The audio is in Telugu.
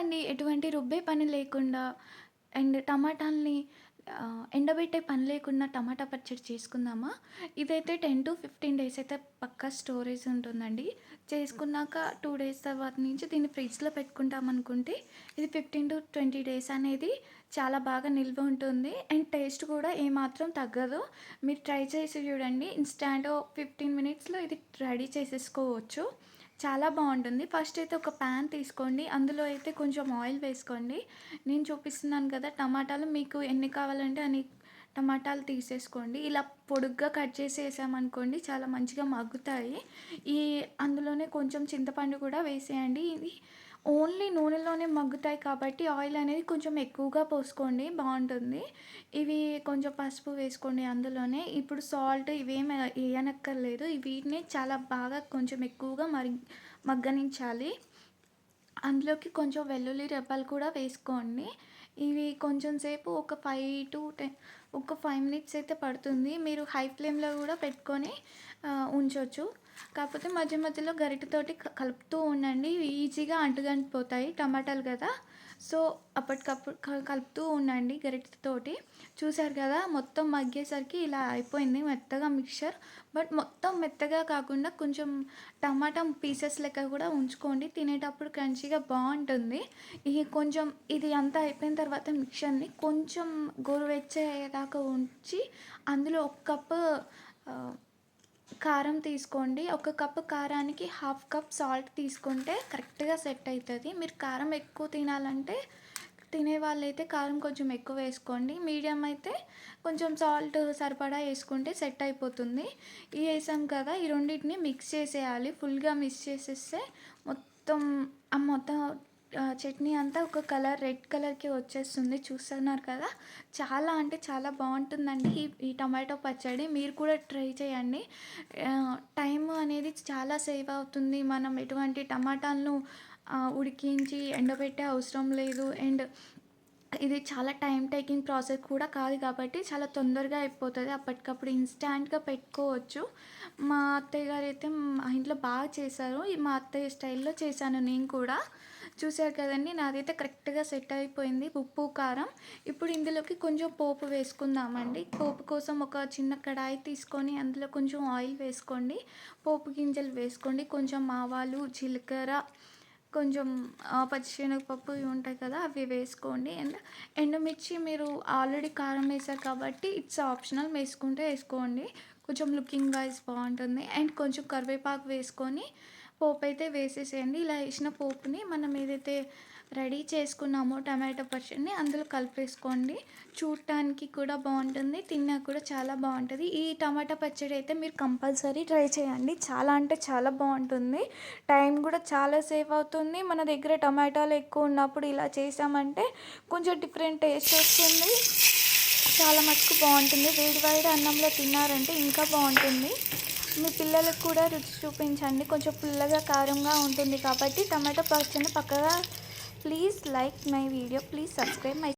అండి ఎటువంటి రుబ్బే పని లేకుండా అండ్ టమాటాలని ఎండబెట్టే పని లేకుండా టమాటా పచ్చడి చేసుకుందామా? ఇదైతే 10-15 డేస్ అయితే పక్కా స్టోరేజ్ ఉంటుందండి. చేసుకున్నాక టూ డేస్ తర్వాత నుంచి దీన్ని ఫ్రిడ్జ్‌లో పెట్టుకుంటామనుకుంటే ఇది 15-20 డేస్ అనేది చాలా బాగా నిల్వ ఉంటుంది. అండ్ టేస్ట్ కూడా ఏమాత్రం తగ్గదు. మీరు ట్రై చేసి చూడండి. ఇన్‌స్టాంట్ 15 మినిట్స్‌లో ఇది రెడీ చేసేసుకోవచ్చు. చాలా బాగుంటుంది ఫస్ట్ అయితే ఒక ప్యాన్ తీసుకోండి. అందులో అయితే కొంచెం ఆయిల్ వేసుకోండి. నేను చూపిస్తున్నాను కదా! టమాటాలు మీకు ఎన్ని కావాలంటే అన్ని టమాటాలు తీసేసుకోండి. ఇలా పొడుగ్గా కట్ చేసి వేసామనుకోండి చాలా మంచిగా మగ్గుతాయి. ఈ అందులోనే కొంచెం చింతపండు కూడా వేసేయండి. ఇది ఓన్లీ నూనెలోనే మగ్గుతాయి కాబట్టి ఆయిల్ అనేది కొంచెం ఎక్కువగా పోసుకోండి బాగుంటుంది ఇవి కొంచెం పసుపు వేసుకోండి అందులోనే. ఇప్పుడు సాల్ట్ ఇవేమి వేయనక్కర్లేదు వీటిని చాలా బాగా కొంచెం ఎక్కువగా మరి మగ్గనించాలి. అందులోకి కొంచెం వెల్లుల్లి రెబ్బలు కూడా వేసుకోండి. ఇవి కొంచెం సేపు ఒక 5-10 ఒక ఫైవ్ మినిట్స్ అయితే పడుతుంది. మీరు హై ఫ్లేమ్‌లో కూడా పెట్టుకొని ఉంచవచ్చు కాకపోతే మధ్య మధ్యలో గరిటతోటి క కలుపుతూ ఉండండి. ఈజీగా అంటుగంటిపోతాయి టమాటాలు కదా! సో, అప్పటికప్పుడు కలుపుతూ ఉండండి గరిటెతోటి. చూసారు కదా! మొత్తం మగ్గేసరికి ఇలా అయిపోయింది మెత్తగా మిక్చర్ బట్ మొత్తం మెత్తగా కాకుండా కొంచెం టమాటా పీసెస్ లెక్క కూడా ఉంచుకోండి. తినేటప్పుడు క్రంచీగా బాగుంటుంది ఇది కొంచెం ఇది అంతా అయిపోయిన తర్వాత మిక్చర్ని కొంచెం గోరువెచ్చయ్యేదాకా ఉంచి అందులో ఒక కప్పు కారం తీసుకోండి. ఒక కప్పు కారానికి హాఫ్ కప్ సాల్ట్ తీసుకుంటే కరెక్ట్‌గా సెట్ అవుతుంది మీరు కారం ఎక్కువ తినాలంటే తినే వాళ్ళైతే కారం కొంచెం ఎక్కువ వేసుకోండి. మీడియం అయితే కొంచెం సాల్ట్ సరిపడా వేసుకుంటే సెట్ అయిపోతుంది. ఈ వేసాం కదా! ఈ రెండింటిని మిక్స్ చేసేయాలి. ఫుల్‌గా మిక్స్ చేసేస్తే మొత్తం ఆ మొత్తం చట్నీ అంతా ఒక కలర్ రెడ్ కలర్‌కి వచ్చేస్తుంది. చూస్తున్నారు కదా! చాలా అంటే చాలా బాగుంటుందండి ఈ ఈ టమాటో పచ్చడి. మీరు కూడా ట్రై చేయండి. టైం అనేది చాలా సేవ్ అవుతుంది. మనం ఎటువంటి టమాటాలను ఉడికించి ఎండబెట్టే అవసరం లేదు. అండ్ ఇది చాలా టైం టేకింగ్ ప్రాసెస్ కూడా కాదు కాబట్టి చాలా తొందరగా అయిపోతుంది అప్పటికప్పుడు ఇన్‌స్టాంట్‌గా పెట్టుకోవచ్చు. మా అత్తయ్య గారు అయితే మా ఇంట్లో బాగా చేశారు. మా అత్తయ్య స్టైల్‌లో చేశాను నేను కూడా. చూసారు కదండీ! నాదైతే కరెక్ట్‌గా సెట్ అయిపోయింది. ఉప్పు, కారం. ఇప్పుడు ఇందులోకి కొంచెం పోపు వేసుకుందామండి. పోపు కోసం ఒక చిన్న కడాయి తీసుకొని అందులో కొంచెం ఆయిల్ వేసుకోండి. పోపు గింజలు వేసుకోండి. కొంచెం ఆవాలు, జీలకర్ర, కొంచెం పచ్చిశనగపప్పు ఇవి ఉంటాయి కదా! అవి వేసుకోండి. అండ్ ఎండుమిర్చి మీరు ఆల్రెడీ కారం వేశారు కాబట్టి ఇట్స్ ఆప్షనల్ వేసుకుంటే వేసుకోండి కొంచెం లుకింగ్ వైస్ బాగుంటుంది అండ్ కొంచెం కరివేపాకు వేసుకొని పోపు అయితే వేసేసేయండి. ఇలా వేసిన పోపుని మనం ఏదైతే రెడీ చేసుకున్నామో టమాటో పచ్చడిని అందులో కలిపేసుకోండి. చూడటానికి కూడా బాగుంటుంది తిన్నా కూడా చాలా బాగుంటుంది ఈ టమాటా పచ్చడి అయితే మీరు కంపల్సరీ ట్రై చేయండి. చాలా అంటే చాలా బాగుంటుంది టైం కూడా చాలా సేవ్ అవుతుంది. మన దగ్గర టమాటాలు ఎక్కువ ఉన్నప్పుడు ఇలా చేసామంటే కొంచెం డిఫరెంట్ టేస్ట్ వస్తుంది. చాలా మటుకు బాగుంటుంది వేడి వేడి అన్నంలో తిన్నారంటే ఇంకా బాగుంటుంది మీ పిల్లలకు కూడా రుచి చూపించండి. కొంచెం పుల్లగా, కారంగా ఉంటుంది కాబట్టి టమాటో పచ్చడిని పక్కగా please like my video. Please subscribe my